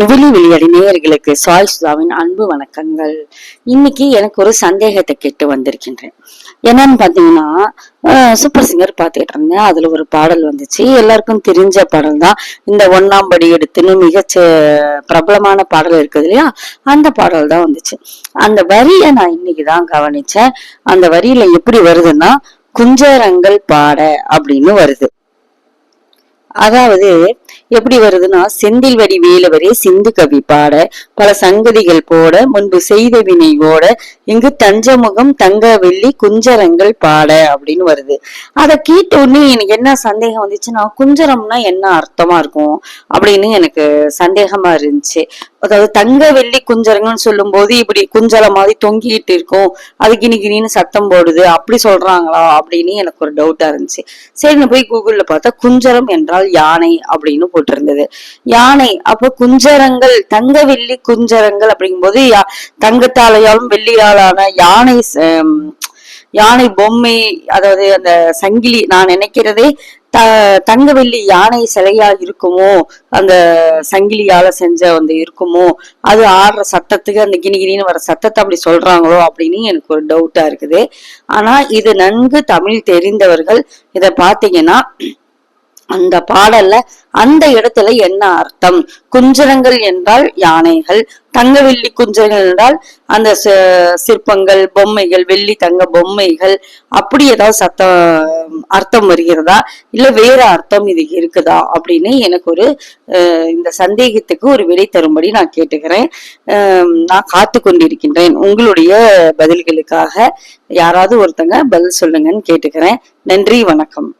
முதலி வெளியடி நேயர்களுக்கு சாய் சுதாவின் அன்பு வணக்கங்கள். இன்னைக்கு எனக்கு ஒரு சந்தேகத்தை கேட்டு வந்திருக்கின்றேன். என்னன்னு பாத்தீங்கன்னா சூப்பர் சிங்கர் பார்த்துக்கிட்டு இருந்தேன். அதுல ஒரு பாடல் வந்துச்சு. எல்லாருக்கும் தெரிஞ்ச பாடல் தான். இந்த ஒன்னாம் படி எடுத்துன்னு மிகச்ச பிரபலமான பாடல் இருக்குது இல்லையா? அந்த பாடல் தான் வந்துச்சு. அந்த வரியை நான் இன்னைக்கு தான் கவனிச்சேன். அந்த வரியில எப்படி வருதுன்னா குஞ்சரங்கள் பாட அப்படின்னு வருது. அதாவது எப்படி வருதுன்னா செந்தில் வடி வேலவரே சிந்து கவி பாட பல சங்கதிகள் போட முன்பு செய்த வினை ஓட இங்கு தஞ்சமுகம் தங்க வெள்ளி குஞ்சரங்கள் பாட அப்படின்னு வருது. அதை கேட்ட உடனே எனக்கு என்ன சந்தேகம் வந்துச்சுன்னா குஞ்சரம்னா என்ன அர்த்தமா இருக்கும் அப்படின்னு எனக்கு சந்தேகமா இருந்துச்சு. அதாவது தங்க வெள்ளி குஞ்சரங்கள்னு சொல்லும் போது இப்படி குஞ்சல மாதிரி தொங்கிட்டு இருக்கும். அது இன்னைக்கு கிணின்னு சத்தம் போடுது அப்படி சொல்றாங்களா அப்படின்னு எனக்கு ஒரு டவுட்டா இருந்துச்சு. சரி நான் போய் கூகுள்ல பார்த்தா குஞ்சரம் என்றால் யானை அப்படின்னு போட்டிருந்தது. யானை அப்ப குஞ்சரங்கள் தங்க வெள்ளி குஞ்சரங்கள் அப்படிங்கும்போது யா- தங்கத்தாலையாலும் வெள்ளியாலான யானை யானை பொம்மை அதாவது அந்த சங்கிலி நான் நினைக்கிறதே த தங்க வெள்ளி யானை சிலையா இருக்குமோ அந்த சங்கிலியால செஞ்ச அந்த இருக்குமோ அது ஆடுற சத்தத்துக்கு அந்த கிணி கிணின்னு வர சத்தத்தை அப்படி சொல்றாங்களோ அப்படின்னு எனக்கு ஒரு டவுட்டா இருக்குது. ஆனா இது நன்கு தமிழ் தெரிந்தவர்கள் இதை பாத்தீங்கன்னா அந்த பாடல்ல அந்த இடத்துல என்ன அர்த்தம்? குஞ்சரங்கள் என்றால் யானைகள் தங்கவெள்ளி குஞ்சரங்கள் என்றால் அந்த சிற்பங்கள் பொம்மைகள் வெள்ளி தங்க பொம்மைகள் அப்படி ஏதாவது சத்தம் அர்த்தம் வருகிறதா? இல்ல வேற அர்த்தம் இது இருக்குதா? அப்படின்னு எனக்கு ஒரு இந்த சந்தேகத்துக்கு ஒரு விடை தரும்படி நான் கேட்டுக்கிறேன். நான் காத்து கொண்டிருக்கின்றேன். உங்களுடைய பதில்களுக்காக யாராவது ஒருத்தங்க பதில் சொல்லுங்கன்னு கேட்டுக்கிறேன். நன்றி வணக்கம்.